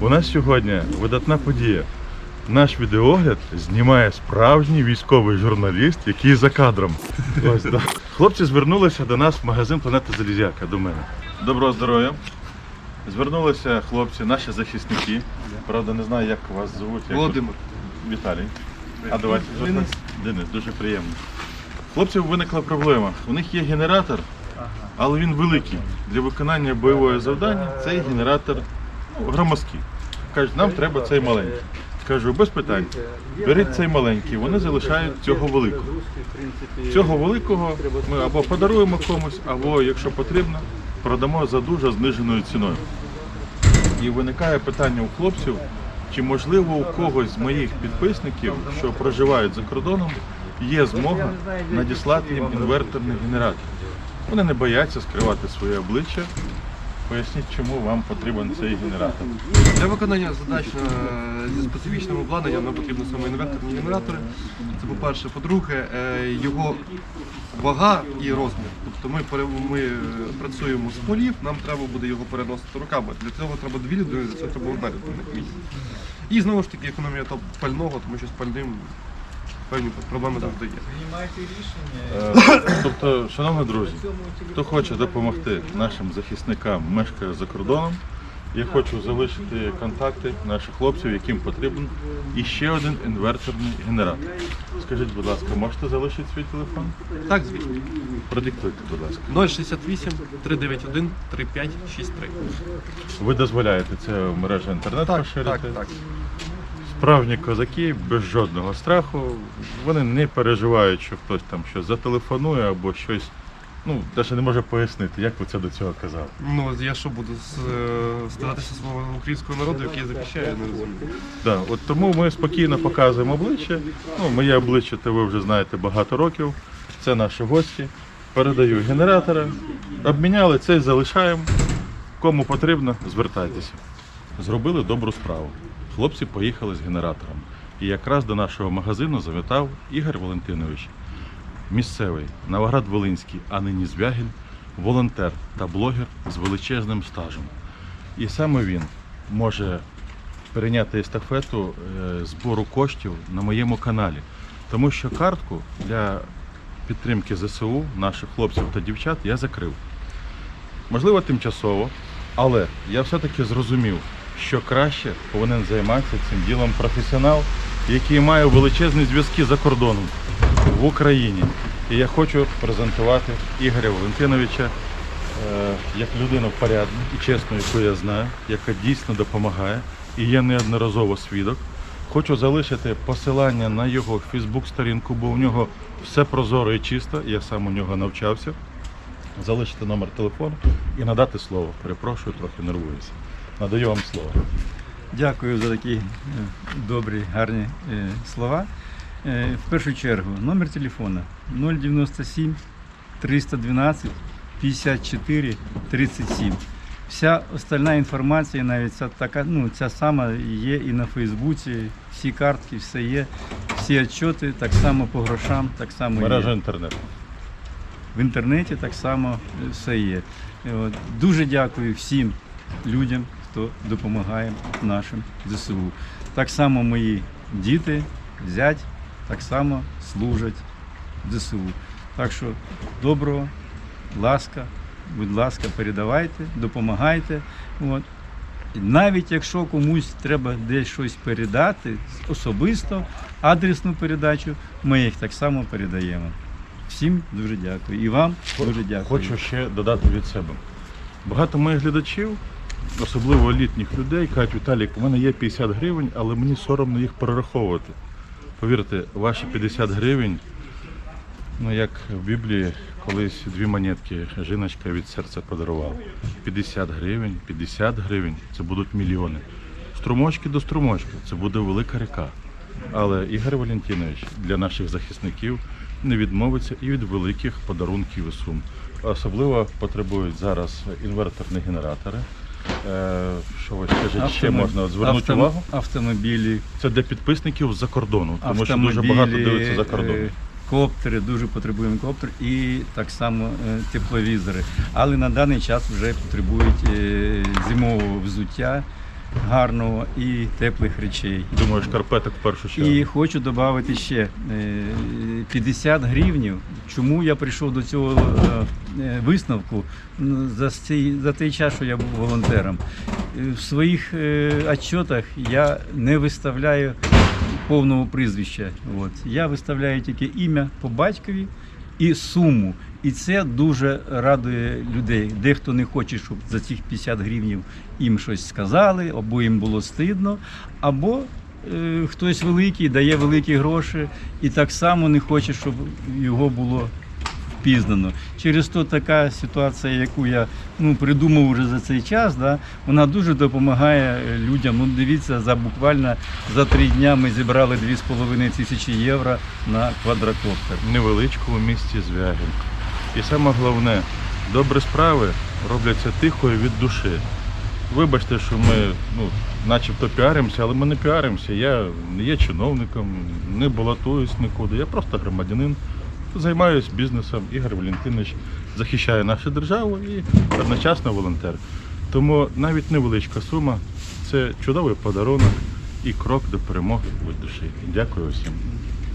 У нас сьогодні видатна подія. Наш відеогляд знімає справжній військовий журналіст, який за кадром. Ось, да. Хлопці звернулися до нас в магазин Планета Залізяка до мене. Доброго здоров'я. Звернулися хлопці, наші захисники. Правда, не знаю, як вас звуть. Як Володимир. вас- Віталій. А давайте Денис. Денис, дуже приємно. Хлопців виникла проблема. У них є генератор, але він великий. Для виконання бойового завдання цей генератор громоздкий. Кажуть, нам треба цей маленький. Кажу, без питань. Беріть цей маленький, вони залишають цього великого. Цього великого ми або подаруємо комусь, або, якщо потрібно, продамо за дуже зниженою ціною. І виникає питання у хлопців, чи можливо у когось з моїх підписників, що проживають за кордоном, є змога надіслати їм інверторний генератор. Вони не бояться скривати своє обличчя. Поясніть, чому вам потрібен цей генератор. Для виконання задач е, зі специфічним обладнанням нам потрібно саме інверторні генератори. Це по-перше. По-друге, е, його вага і розмір. Тобто ми, ми е, працюємо з полів, нам треба буде його переносити руками. Для цього треба дві людини, для цього треба одна людина. І знову ж таки економія пального, тому що з пальним певні проблеми завжди є. Приймайте рішення. Е, Тобто, шановні друзі, хто хоче допомогти нашим захисникам, мешкає за кордоном, я хочу залишити контакти наших хлопців, яким потрібен і ще один інверторний генератор. Скажіть, будь ласка, можете залишити свій телефон? Так, звісно. Продиктуйте, будь ласка. 068 391 3563. Ви дозволяєте це в мережі інтернет Так, поширити? так, так. Справжні козаки без жодного страху. Вони не переживають, що хтось там щось зателефонує або щось. Ну, навіть не може пояснити, як ви це до цього казали. Ну, я що буду з- е, старатися свого українського народу, який я захищаю, я не розумію. Да, от тому ми спокійно показуємо обличчя. Ну, моє обличчя, то ви вже знаєте багато років. Це наші гості. Передаю генератора. Обміняли цей, залишаємо. Кому потрібно, звертайтеся. Зробили добру справу. Хлопці поїхали з генератором. І якраз до нашого магазину завітав Ігор Валентинович, місцевий Новоград-Волинський, а нині Звягіль, волонтер та блогер з величезним стажем. І саме він може перейняти естафету е, збору коштів на моєму каналі. Тому що картку для підтримки ЗСУ, наших хлопців та дівчат, я закрив. Можливо, тимчасово, але я все-таки зрозумів, що краще повинен займатися цим ділом професіонал, який має величезні зв'язки за кордоном в Україні. І я хочу презентувати Ігоря Валентиновича е, як людину порядну і чесну, яку я знаю, яка дійсно допомагає. І я неодноразово свідок. Хочу залишити посилання на його Фейсбук-сторінку, бо у нього все прозоро і чисто. Я сам у нього навчався. Залишити номер телефону і надати слово. Перепрошую, трохи нервуюся. Надаю вам слово. Дякую за такі е, добрі, гарні е, слова. Е, В першу чергу, номер телефона 097 312 54 37. Вся остальна інформація, навіть ця така, ну, ця сама є і на Фейсбуці, всі картки, все є, всі відчоти, так само по грошам, так само Мережа є. інтернету. В інтернеті так само все є. От, дуже дякую всім людям, хто допомагає нашим ЗСУ. Так само мої діти, зять, так само служать ЗСУ. Так що доброго, ласка, будь ласка, передавайте, допомагайте. От. І Навіть якщо комусь треба десь щось передати особисто, адресну передачу, ми їх так само передаємо. Всім дуже дякую. І вам дуже дякую. Хочу ще додати від себе. Багато моїх глядачів, особливо літніх людей, кажуть, Віталік, у мене є 50 гривень, але мені соромно їх перераховувати. Повірте, ваші 50 гривень, ну як в Біблії колись дві монетки жіночка від серця подарувала. 50 гривень, 50 гривень це будуть мільйони. Струмочки до струмочка це буде велика ріка. Але Ігор Валентинович для наших захисників не відмовиться і від великих подарунків і сум. Особливо потребують зараз інверторні генератори. Е, Що ви скажіть, ще можна звернути автом- увагу? Автомобілі, Це для підписників з-за кордону, тому що дуже багато дивиться за кордон. е, коптери, дуже потребуємо коптер і так само е, тепловізори. Але на даний час вже потребують зимового взуття гарного і теплих речей. Думаю, шкарпеток в першу чергу. І хочу додати ще е, 50 гривнів. Чому я прийшов до цього е, е, висновку Ну, за цей, за той час, що я був волонтером. Е, В своїх е, отчетах я не виставляю повного прізвища. От. Я виставляю тільки ім'я по батькові і суму. І це дуже радує людей. Дехто не хоче, щоб за цих 50 гривнів їм щось сказали, або їм було стидно, або е, хтось великий дає великі гроші і так само не хоче, щоб його було впізнано. Через то така ситуація, яку я ну, придумав вже за цей час, да, вона дуже допомагає людям. Ну, дивіться, за буквально за три дня ми зібрали 2,5 тисячі євро на квадрокоптер. невеличкому місті Звягель. І саме головне, добрі справи робляться тихо і від душі. Вибачте, що ми ну, начебто піаримося, але ми не піаримося. Я не є чиновником, не балотуюсь нікуди. Я просто громадянин, займаюся бізнесом. Ігор Валентинович захищає нашу державу і одночасно волонтер. Тому навіть невеличка сума це чудовий подарунок і крок до перемоги від душі. Дякую всім.